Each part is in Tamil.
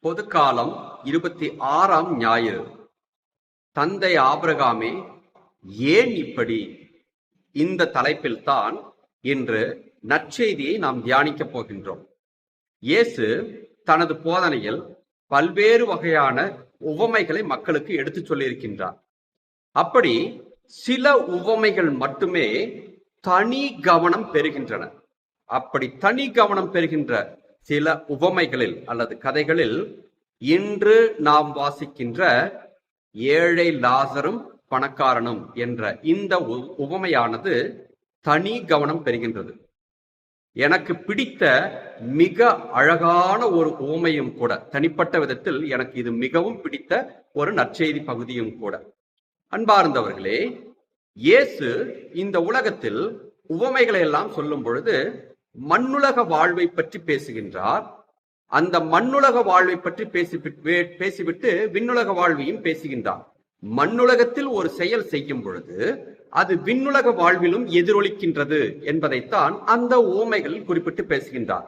பொதுக்காலம் இருபத்தி ஆறாம் ஞாயிறு. தந்தை ஆபிரகாமே ஏன் இப்படி? இந்த தலைப்பில் தான் இன்று நற்செய்தியை நாம் தியானிக்கப் போகின்றோம். இயேசு தனது போதனையில் பல்வேறு வகையான உவமைகளை மக்களுக்கு எடுத்துச் சொல்லியிருக்கின்றார். அப்படி சில உவமைகள் மட்டுமே தனி கவனம் பெறுகின்றன. அப்படி தனி கவனம் பெறுகின்ற சில உவமைகளில் அல்லது கதைகளில் இன்று நாம் வாசிக்கின்ற ஏழை லாசரும் பணக்காரனும் என்ற இந்த உ- உவமையானது தனி கவனம் பெறுகின்றது. எனக்கு பிடித்த மிக அழகான ஒரு உவமையும் கூட தனிப்பட்ட விதத்தில் எனக்கு இது மிகவும் பிடித்த ஒரு நற்செய்தி பகுதியும் கூட. அன்பார்ந்தவர்களே இயேசு இந்த உலகத்தில் உவமைகளை எல்லாம் சொல்லும் பொழுது மண்ணுலக வாழ்வை பற்றி பேசுகின்றார். அந்த மண்ணுலக வாழ்வை பற்றி பேசிவிட்டு பேசிவிட்டு விண்ணுலக வாழ்வையும் பேசுகின்றார். மண்ணுலகத்தில் ஒரு செயல் செய்யும் பொழுது அது விண்ணுலக வாழ்விலும் எதிரொலிக்கின்றது என்பதைத்தான் அந்த ஓமைகள் குறிப்பிட்டு பேசுகின்றார்.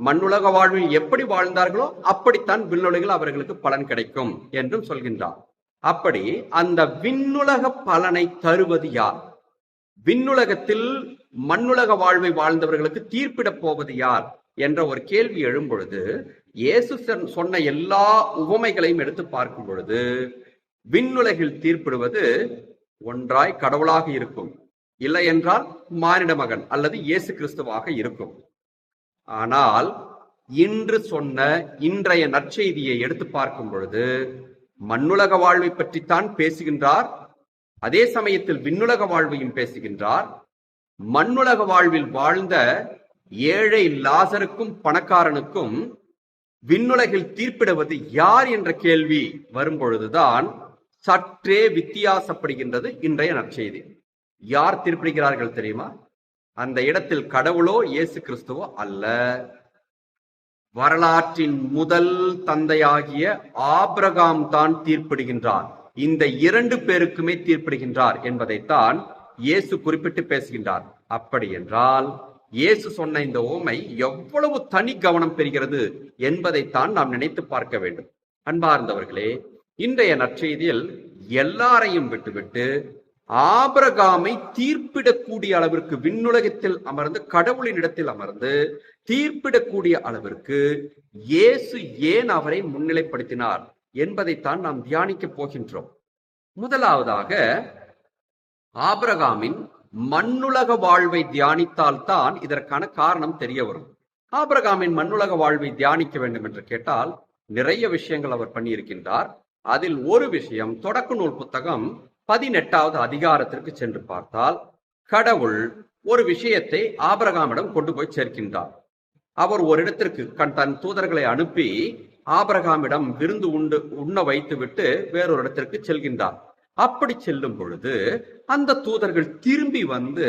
மண்ணுலக வாழ்வில் எப்படி வாழ்ந்தார்களோ அப்படித்தான் விண்ணுலகில் அவர்களுக்கு பலன் கிடைக்கும் என்றும் சொல்கின்றார். அப்படி அந்த விண்ணுலக பலனை தருவது யார்? விண்ணுலகத்தில் மண்ணுலக வாழ்வை வாழ்ந்தவர்களுக்கு தீர்ப்பிடப் போவது யார் என்ற ஒரு கேள்வி எழும் பொழுது இயேசு சொன்ன- சொன்ன எல்லா உவமைகளையும் எடுத்து பார்க்கும் பொழுது விண்ணுலகில் தீர்ப்பிடுவது ஒன்றாய் கடவுளாக இருக்கும். இல்லை என்றால் மானிட மகன் அல்லது இயேசு கிறிஸ்துவாக இருக்கும். ஆனால் இன்று சொன்ன இன்றைய நற்செய்தியை எடுத்து பார்க்கும் பொழுது மண்ணுலக வாழ்வை பற்றித்தான் பேசுகின்றார் அதே சமயத்தில் விண்ணுலக வாழ்வையும் பேசுகின்றார் மண்ணுலக வாழ்வில் வாழ்ந்த ஏழை லாசருக்கும் பணக்காரனுக்கும் விண்ணுலகில் தீர்ப்பிடுவது யார் என்ற கேள்வி வரும்பொழுதுதான் சற்றே வித்தியாசப்படுகின்றது இன்றைய நற்செய்தி. யார் தீர்ப்பிடுகிறார்கள் தெரியுமா? அந்த இடத்தில் கடவுளோ இயேசு கிறிஸ்துவோ அல்ல. வரலாற்றின் முதல் தந்தையாகிய ஆபிரகாம் தான் தீர்ப்பிடுகின்றார். இந்த இரண்டு பேருக்குமே தீர்ப்பிடுகின்றார் என்பதைத்தான் இயேசு குறிப்பிட்டு பேசுகின்றார். அப்படி என்றால் இயேசு சொன்ன இந்த ஓமை எவ்வளவு தனி கவனம் பெறுகிறது என்பதைத்தான் நாம் நினைத்து பார்க்க வேண்டும். அன்பார்ந்தவர்களே இன்றைய நற்செய்தியில் எல்லாரையும் விட்டுவிட்டு ஆபரகாமை தீர்ப்பிடக்கூடிய அளவிற்கு விண்ணுலகத்தில் அமர்ந்து கடவுளின் இடத்தில் அமர்ந்து தீர்ப்பிடக்கூடிய அளவிற்கு இயேசு ஏன் அவரை முன்னிலைப்படுத்தினார் என்பதைத்தான் நாம் தியானிக்க போகின்றோம். முதலாவதாக ஆபிரகாமின் மண்ணுலக வாழ்வை தியானித்தால்தான் இதற்கான காரணம் தெரிய வரும். ஆபிரகாமின் மண்ணுலக வாழ்வை தியானிக்க வேண்டும் என்று கேட்டால் நிறைய விஷயங்கள் அவர் பண்ணியிருக்கின்றார். அதில் ஒரு விஷயம் தொடக்க நூல் புத்தகம் பதினெட்டாவது அதிகாரத்திற்கு சென்று பார்த்தால் கடவுள் ஒரு விஷயத்தை ஆபிரகாமிடம் கொண்டு போய் சேர்க்கின்றார். அவர் ஒரு இடத்திற்கு கண் தன் தூதர்களை அனுப்பி ஆபிரகாமிடம் விருந்து உண்டு உண்ண வைத்துவிட்டு வேறொரு இடத்திற்கு செல்கின்றார். அப்படி செல்லும் பொழுது அந்த தூதர்கள் திரும்பி வந்து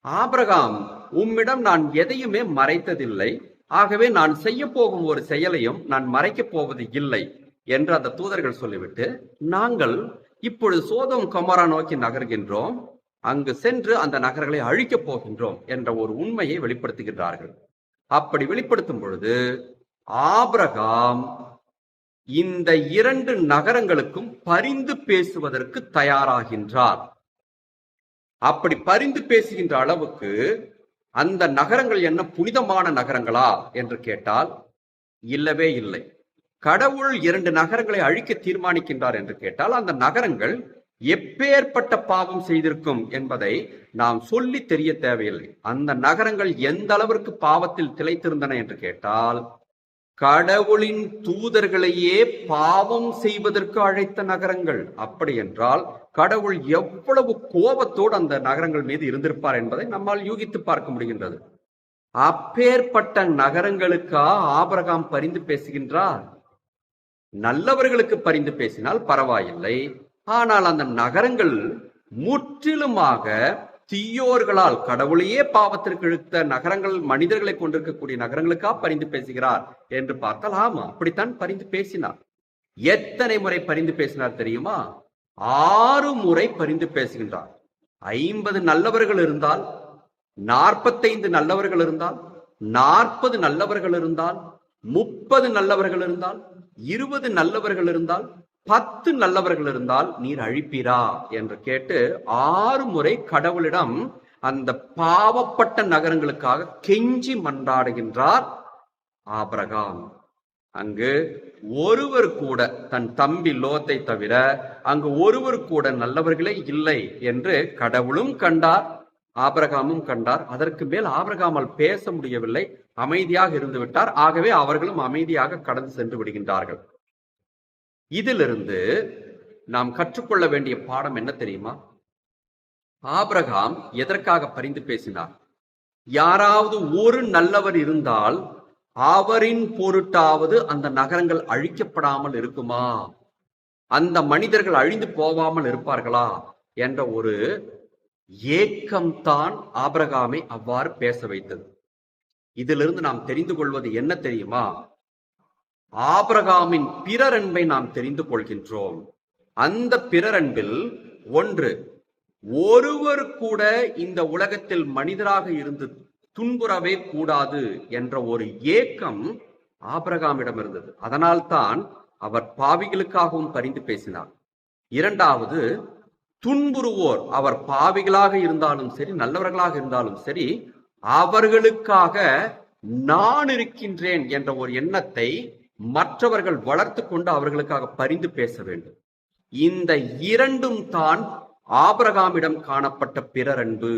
ஆபிரகாம் உம்மிடம் நான் எதையுமே மறைத்ததில்லை. ஆகவே நான் செய்ய போகும் ஒரு செயலையும் நான் மறைக்கப் போவது இல்லை. என்று அந்த தூதர்கள் சொல்லிவிட்டு நாங்கள் இப்பொழுது சோதம் கமரா நோக்கி நகர்கின்றோம். அங்கு சென்று அந்த நகர்களை அழிக்கப் போகின்றோம் என்ற ஒரு உண்மையை வெளிப்படுத்துகின்றார்கள். அப்படி வெளிப்படுத்தும் பொழுது ஆபிரகாம் இந்த இரண்டு நகரங்களுக்கும் பரிந்து பேசுவதற்கு தயாராகின்றார். அப்படி பரிந்து பேசுகின்ற அளவுக்கு அந்த நகரங்கள் என்ன புனிதமான நகரங்களா என்று கேட்டால் இல்லவே இல்லை. கடவுள் இரண்டு நகரங்களை அழிக்க தீர்மானிக்கின்றார் என்று கேட்டால் அந்த நகரங்கள் எப்பேற்பட்ட பாவம் செய்திருக்கும் என்பதை நாம் சொல்லி தெரிய தேவையில்லை. அந்த நகரங்கள் எந்த அளவிற்கு பாவத்தில் திளைத்திருந்தன என்று கேட்டால் கடவுளின் தூதர்களையே பாவம் செய்வதற்கு அழைத்த நகரங்கள். அப்படி என்றால் கடவுள் எவ்வளவு கோபத்தோடு அந்த நகரங்கள் மீது இருந்திருப்பார் என்பதை நம்மால் யூகித்து பார்க்க முடிகின்றது. அப்பேற்பட்ட நகரங்களுக்கா ஆபரகாம் பரிந்து பேசுகின்றார்? நல்லவர்களுக்கு பரிந்து பேசினால் பரவாயில்லை. ஆனால் அந்த நகரங்கள் முற்றிலுமாக தீயோர்களால் கடவுளையே பாவத்திற்கு இழுத்த நகரங்கள் மனிதர்களை கொண்டிருக்கக்கூடிய நகரங்களுக்கா பரிந்து பேசுகிறார் என்று பார்த்தால் ஆமா அப்படித்தான் பரிந்து பேசினார். எத்தனை முறை பரிந்து பேசினார் தெரியுமா? ஆறு முறை பரிந்து பேசுகின்றார். ஐம்பது நல்லவர்கள் இருந்தால் நாற்பத்தைந்து நல்லவர்கள் இருந்தால் நாற்பது நல்லவர்கள் இருந்தால் முப்பது நல்லவர்கள் இருந்தால் இருபது நல்லவர்கள் இருந்தால் பத்து நல்லவர்கள் இருந்தால் நீர் அழிப்பீரா என்று கேட்டு ஆறு முறை கடவுளிடம் அந்த பாவப்பட்ட நகரங்களுக்காக கெஞ்சி மன்றாடுகின்றார் ஆபரகாம். அங்கு ஒருவர் கூட தன் தம்பி லோத்தை தவிர அங்கு ஒருவர் கூட நல்லவர்களே இல்லை என்று கடவுளும் கண்டார் ஆபரகாமும் கண்டார். அதற்கு மேல் ஆபிரகாமால் பேச முடியவில்லை அமைதியாக இருந்து விட்டார். ஆகவே அவர்களும் அமைதியாக கடந்து சென்று விடுகின்றார்கள். இதிலிருந்து நாம் கற்றுக்கொள்ள வேண்டிய பாடம் என்ன தெரியுமா? ஆபிரகாம் எதற்காக பரிந்து பேசினார்? யாராவது ஒரு நல்லவர் இருந்தால் அவரின் பொருட்டாவது அந்த நகரங்கள் அழிக்கப்படாமல் இருக்குமா? அந்த மனிதர்கள் அழிந்து போகாமல் இருப்பார்களா? என்ற ஒரு ஏக்கம்தான் ஆபிரகாமை அவ்வாறு பேச வைத்தது. இதிலிருந்து நாம் தெரிந்து கொள்வது என்ன தெரியுமா? ஆபிரகாமின் பிறரன்பை நாம் தெரிந்து கொள்கின்றோம். அந்த பிறரன்பில் ஒன்று ஒருவர் கூட இந்த உலகத்தில் மனிதராக இருந்து துன்புறவே கூடாது என்ற ஒரு ஏக்கம் ஆபிரகாமிடம் இருந்தது. அதனால்தான் அவர் பாவிகளுக்காகவும் பரிந்து பேசினார். இரண்டாவது துன்புறுவோர் அவர் பாவிகளாக இருந்தாலும் சரி நல்லவர்களாக இருந்தாலும் சரி அவர்களுக்காக நான் இருக்கின்றேன் என்ற ஒரு எண்ணத்தை மற்றவர்கள் வளர்த்து கொண்டு அவர்களுக்காக பரிந்து பேச வேண்டும். இந்த இரண்டும் தான் ஆபரகாமிடம் காணப்பட்ட பிறரன்பு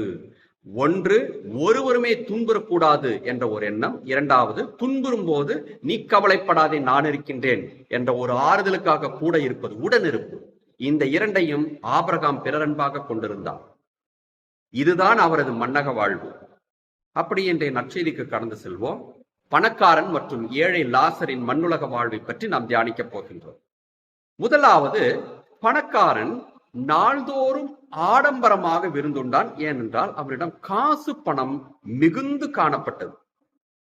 ஒன்று ஒருவருமே துன்புறக்கூடாது என்ற ஒரு எண்ணம். இரண்டாவது துன்புறும் போது நீ கவலைப்படாதே நான் இருக்கின்றேன் என்ற ஒரு ஆறுதலுக்காக கூட இருப்பது உடனிருப்பு. இந்த இரண்டையும் ஆபிரகாம் பிறரன்பாக கொண்டிருந்தார். இதுதான் அவரது மன்னக வாழ்வு. அப்படி இன்றைய நற்செய்திக்கு கடந்து செல்வோம். பணக்காரன் மற்றும் ஏழை லாசரின் மண்ணுலக வாழ்வை பற்றி நாம் தியானிக்கப் போகின்றோம். முதலாவது பணக்காரன் நாள்தோறும் ஆடம்பரமாக விருந்துண்டான். ஏனென்றால் அவரிடம் காசு பணம் மிகுந்து காணப்பட்டது.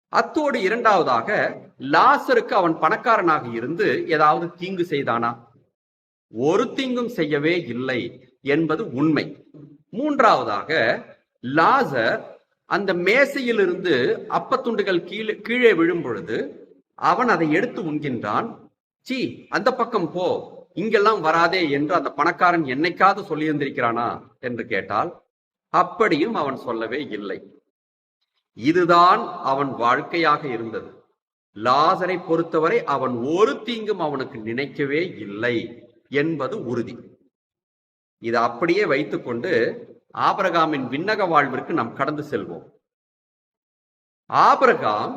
அத்தோடு இரண்டாவதாக லாசருக்கு அவன் பணக்காரனாக இருந்து ஏதாவது தீங்கு செய்தானா? ஒரு தீங்கும் செய்யவே இல்லை என்பது உண்மை. மூன்றாவதாக லாசர் அந்த மேசையிலிருந்து அப்பத்துண்டுகள் கீழே கீழே விழும் பொழுது அவன் அதை எடுத்து உண்கின்றான். சி அந்த பக்கம் போ. இங்கெல்லாம் வராதே என்று அந்த பணக்காரன் என்னைக்காவது சொல்லியிருந்திருக்கிறானா என்று கேட்டால் அப்படியும் அவன் சொல்லவே இல்லை. இதுதான் அவன் வாழ்க்கையாக இருந்தது. லாசரை பொறுத்தவரை அவன் ஒரு தீங்கும் அவனுக்கு நினைக்கவே இல்லை என்பது உறுதி. இதை அப்படியே வைத்துக்கொண்டு ஆபரகாமின் விண்ணக வாழ்விற்கு நாம் கடந்து செல்வோம். ஆபரகாம்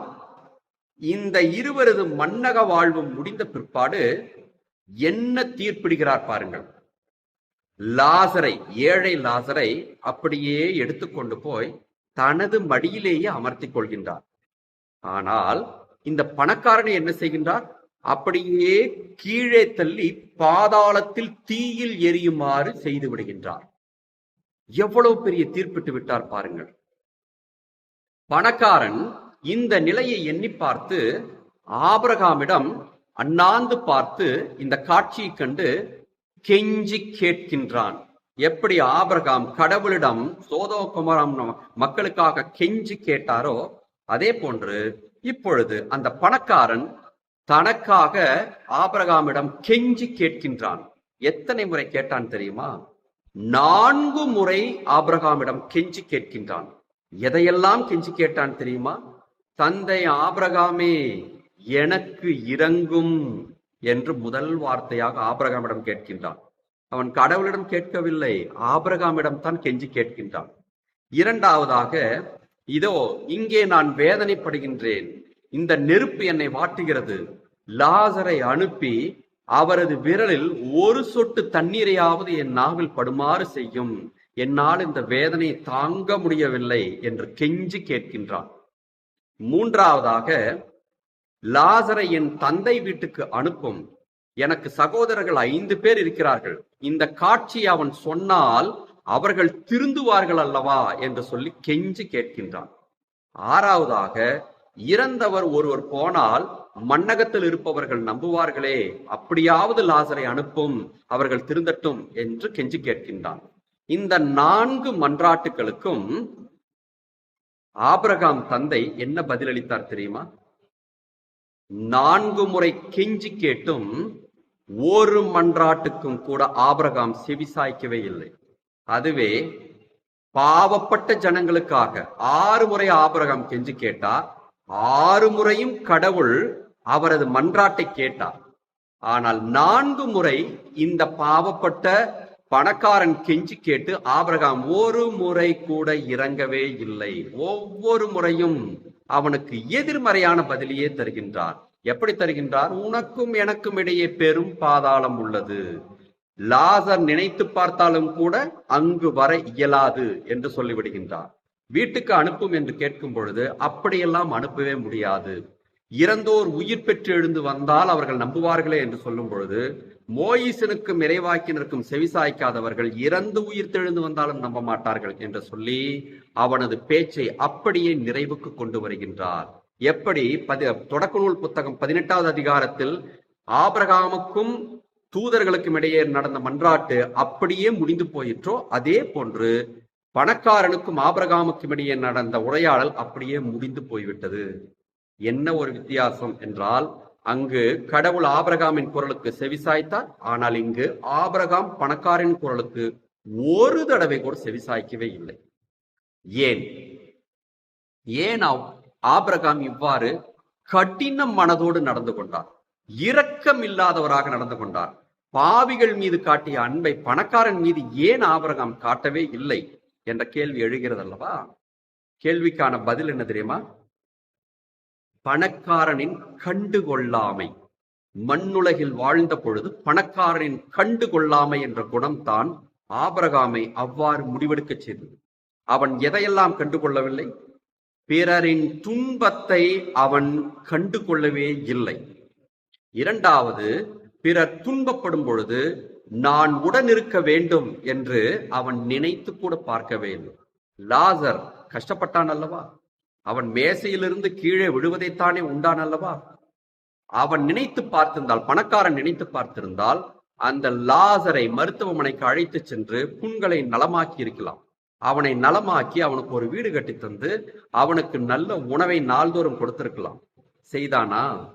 இந்த இருவரது மன்னக வாழ்வு முடிந்த பிற்பாடு என்ன தீர்ப்பிடுகிறார் பாருங்கள். லாசரை ஏழை லாசரை அப்படியே எடுத்துக்கொண்டு போய் தனது மடியிலேயே அமர்த்தி கொள்கின்றார். ஆனால் இந்த பணக்காரனை என்ன செய்கின்றார்? அப்படியே கீழே தள்ளி பாதாளத்தில் தீயில் எரியுமாறு செய்து விடுகின்றார். எவ்வளவு பெரிய தீர்ப்பிட்டு விட்டார் பாருங்கள். பணக்காரன் இந்த நிலையை எண்ணி பார்த்து ஆபரகாமிடம் அண்ணாந்து பார்த்து இந்த காட்சியை கண்டு கெஞ்சி கேட்கின்றான். எப்படி ஆபரகாம் கடவுளிடம் சோதோ குமரம் மக்களுக்காக கெஞ்சி கேட்டாரோ அதே போன்று இப்பொழுது அந்த பணக்காரன் தனக்காக ஆபரகாமிடம் கெஞ்சி கேட்கின்றான். எத்தனை முறை கேட்டான் தெரியுமா? நான்கு முறை ஆபிரகாமிடம் கெஞ்சி கேட்கின்றான். எதையெல்லாம் கெஞ்சி கேட்டான் தெரியுமா? தந்தை ஆபிரகாமே எனக்கு இறங்கும் என்று முதல் வார்த்தையாக ஆபிரகாமிடம் கேட்கின்றான். அவன் கடவுளிடம் கேட்கவில்லை ஆபிரகாமிடம் தான் கெஞ்சி கேட்கின்றான். இரண்டாவதாக இதோ இங்கே நான் வேதனைப்படுகின்றேன். இந்த நெருப்பு என்னை வாட்டுகிறது. லாசரை அனுப்பி அவரது விரலில் ஒரு சொட்டு தண்ணீரையாவது என் நாவில் படுமாறு செய்யும். என்னால் இந்த வேதனை தாங்க முடியவில்லை என்று கெஞ்சி கேட்கின்றான். மூன்றாவதாக லாசரை என் தந்தை வீட்டுக்கு அனுப்பும். எனக்கு சகோதரர்கள் ஐந்து பேர் இருக்கிறார்கள். இந்த காட்சி அவன் சொன்னால் அவர்கள் திருந்துவார்கள் அல்லவா என்று சொல்லி கெஞ்சி கேட்கின்றான். ஆறாவதாக இறந்தவர் ஒருவர் போனால் மன்னகத்தில் இருப்பவர்கள் நம்புவார்களே. அப்படியாவது லாசரை அனுப்பும் அவர்கள் திருந்தட்டும் என்று கெஞ்சி கேட்கின்றான். இந்த நான்கு மன்றாட்டுகளுக்கும் ஆபிரகாம் தந்தை என்ன பதிலளித்தார் தெரியுமா? நான்கு முறை கெஞ்சி கேட்டும் ஒரு மன்றாட்டுக்கும் கூட ஆபிரகாம் செவிசாய்க்கவே இல்லை. அதுவே பாவப்பட்ட ஜனங்களுக்காக ஆறு முறை ஆபிரகாம் கெஞ்சி கேட்டார் ஆறு முறையும் கடவுள் அவரது மன்றாட்டை கேட்டார். ஆனால் நான்கு முறை இந்த பாவப்பட்ட பணக்காரன் கெஞ்சி கேட்டு ஆபிரகாம் ஒரு முறை கூட இறங்கவே இல்லை. ஒவ்வொரு முறையும் அவனுக்கு எதிர்மறையான பதிலையே தருகின்றார் எப்படி தருகின்றார்? உனக்கும் எனக்கும் இடையே பெரும் பாதாளம் உள்ளது. லாசர் நினைத்து பார்த்தாலும் கூட அங்கு வர இயலாது என்று சொல்லிவிடுகின்றார். வீட்டுக்கு அனுப்பும் என்று கேட்கும் பொழுது அப்படியெல்லாம் அனுப்பவே முடியாது. இறந்தோர் உயிர் பெற்று எழுந்து வந்தால் அவர்கள் நம்புவார்களே என்று சொல்லும் பொழுது மோயிசனுக்கும் இறைவாக்கினருக்கும் செவிசாய்க்காதவர்கள் இறந்து உயிர் தெழுந்து வந்தாலும் நம்ப மாட்டார்கள் என்று சொல்லி அவனது பேச்சை அப்படியே நிறைவுக்கு கொண்டு வருகின்றார். எப்படி? பதி தொடக்க நூல் புத்தகம் பதினெட்டாவது அதிகாரத்தில் ஆபரகாமுக்கும் தூதர்களுக்கும் இடையே நடந்த மன்றாட்டு அப்படியே முடிந்து போயிற்றோ? அதே போன்று பணக்காரனுக்கும் ஆபிரகாமுக்கும் இடையே நடந்த உரையாடல் அப்படியே முடிந்து போய்விட்டது. என்ன ஒரு வித்தியாசம் என்றால் அங்கு கடவுள் ஆபிரகாமின் குரலுக்கு செவிசாய்த்தார் ஆனால் இங்கு ஆபரகாம் பணக்காரின் குரலுக்கு ஒரு தடவை கூட செவிசாய்க்கவே இல்லை. ஏன்? ஏன் ஆபரகாம் இவ்வாறு கடின மனதோடு நடந்து கொண்டார்? இரக்கம் இல்லாதவராக நடந்து கொண்டார்? பாவிகள் மீது காட்டிய அன்பை பணக்காரன் மீது ஏன் ஆபரகாம் காட்டவே இல்லை? என்ற கேள்வி எழுகிறது அல்லவா கேள்விக்கான பதில் என்ன தெரியுமா? பணக்காரனின் கண்டுகொள்ளாமை மண்ணுலகில் வாழ்ந்த பொழுது பணக்காரனின் கண்டுகொள்ளாமை என்ற குணம்தான் ஆபரகாமை அவ்வாறு முடிவெடுக்கச் செய்தது. அவன் எதையெல்லாம் கண்டுகொள்ளவில்லை பிறரின் துன்பத்தை அவன் கண்டுகொள்ளவே இல்லை. இரண்டாவது பிறர் துன்பப்படும் பொழுது நான் உடன் இருக்க வேண்டும் என்று அவன் நினைத்து கூட பார்க்கவே இல்லை லாசர் கஷ்டப்பட்டான் அல்லவா? அவன் மேசையிலிருந்து கீழே விழுவதைத்தானே உண்டான் அல்லவா? அவன் நினைத்து பார்த்திருந்தால் பணக்காரன் நினைத்து பார்த்திருந்தால் அந்த லாசரை மருத்துவமனைக்கு அழைத்து சென்று புண்களை நலமாக்கி இருக்கலாம். அவனை நலமாக்கி அவனுக்கு ஒரு வீடு கட்டி தந்து அவனுக்கு நல்ல உணவை நாள்தோறும் கொடுத்திருக்கலாம். செய்தானா?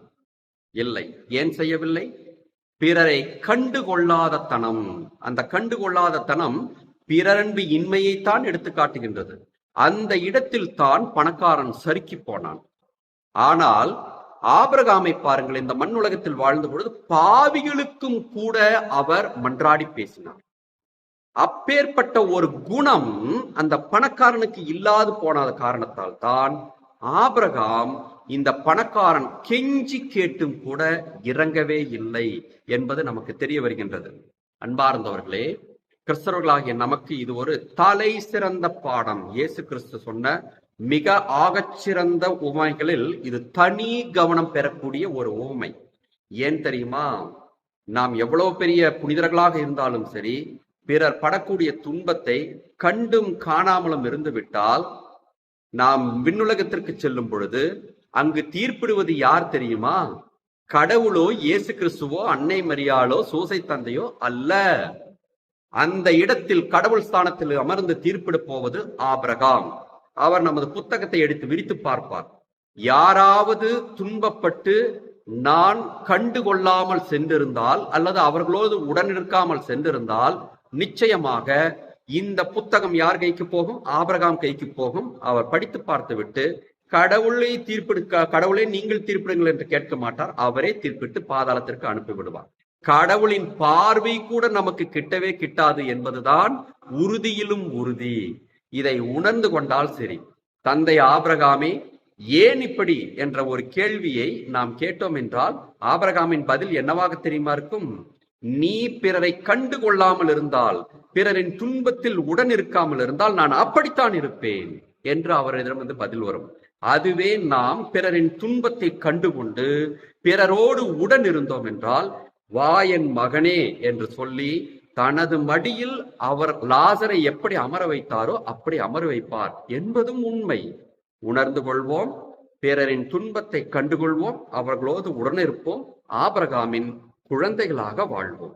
இல்லை. ஏன் செய்யவில்லை? பிறரை கண்டு கொள்ளாத தனம். அந்த கண்டு கொள்ளாத தனம் பிறரன்பு இன்மையைத்தான் எடுத்து காட்டுகின்றது. அந்த இடத்தில் தான் பணக்காரன் சறுக்கி போனான். ஆனால் ஆபிரகாமை பாருங்கள் இந்த மண் உலகத்தில் வாழ்ந்த பொழுது பாவிகளுக்கும் கூட அவர் மன்றாடி பேசினார். அப்பேற்பட்ட ஒரு குணம் அந்த பணக்காரனுக்கு இல்லாது போனாத காரணத்தால் தான் ஆபிரகாம் இந்த பணக்காரன் கெஞ்சி கேட்டும் கூட இறங்கவே இல்லை என்பது நமக்கு தெரிய வருகின்றது. அன்பார்ந்தவர்களே கிறிஸ்தவர்களாகிய நமக்கு இது ஒரு தலை சிறந்த பாடம். இயேசு கிறிஸ்து சொன்ன மிக ஆகச்சிறந்த உவமைகளில் இது தனி கவனம் பெறக்கூடிய ஒரு உவமை. ஏன் தெரியுமா? நாம் எவ்வளவு பெரிய புனிதர்களாக இருந்தாலும் சரி பிறர் படக்கூடிய துன்பத்தை கண்டும் காணாமலும் இருந்து விட்டால் நாம் விண்ணுலகத்திற்கு செல்லும் பொழுது அங்கு தீர்ப்பிடுவது யார் தெரியுமா? கடவுளோ இயேசு கிறிஸ்துவோ அன்னை மரியாளோ சூசை தந்தையோ அல்ல. அந்த இடத்தில் கடவுள் ஸ்தானத்தில் அமர்ந்து தீர்ப்பிட போவது ஆபிரகாம். அவர் நமது புத்தகத்தை எடுத்து விரித்து பார்ப்பார். யாராவது துன்பப்பட்டு நான் கண்டு கொள்ளாமல் சென்றிருந்தால் அல்லது அவர்களோடு உடன் இருக்காமல் சென்றிருந்தால் நிச்சயமாக இந்த புத்தகம் யார் கைக்கு போகும்? ஆபிரகாம் கைக்கு போகும். அவர் படித்து பார்த்துவிட்டு கடவுளை தீர்ப்பெடுக்க கடவுளை நீங்கள் தீர்ப்பிடுங்கள் என்று கேட்க மாட்டார். அவரே தீர்ப்பிட்டு பாதாளத்திற்கு அனுப்பி விடுவார் கடவுளின் பார்வை கூட நமக்கு கிட்டவே கிட்டாது என்பதுதான் உறுதியிலும் உறுதி. இதை உணர்ந்து கொண்டால் சரி. தந்தை ஆபிரகாமே ஏன் இப்படி என்ற ஒரு கேள்வியை நாம் கேட்டோம் என்றால் ஆபிரகாமின் பதில் என்னவாக தெரியுமா இருக்கும்? நீ பிறரை கண்டு கொள்ளாமல் இருந்தால் பிறரின் துன்பத்தில் உடன் இருக்காமல் இருந்தால் நான் அப்படித்தான் இருப்பேன் என்று அவரிடமிருந்து பதில் வரும். அதுவே நாம் பிறரின் துன்பத்தை கண்டுகொண்டு பிறரோடு உடன் இருந்தோம் என்றால் வா என் மகனே என்று சொல்லி தனது மடியில் அவர் லாசரை எப்படி அமர வைத்தாரோ அப்படி அமர வைப்பார் என்பதும் உண்மை. உணர்ந்து கொள்வோம் பிறரின் துன்பத்தை கண்டுகொள்வோம் அவர்களோடு உடனிருப்போம் ஆபரகாமின் குழந்தைகளாக வாழ்வோம்.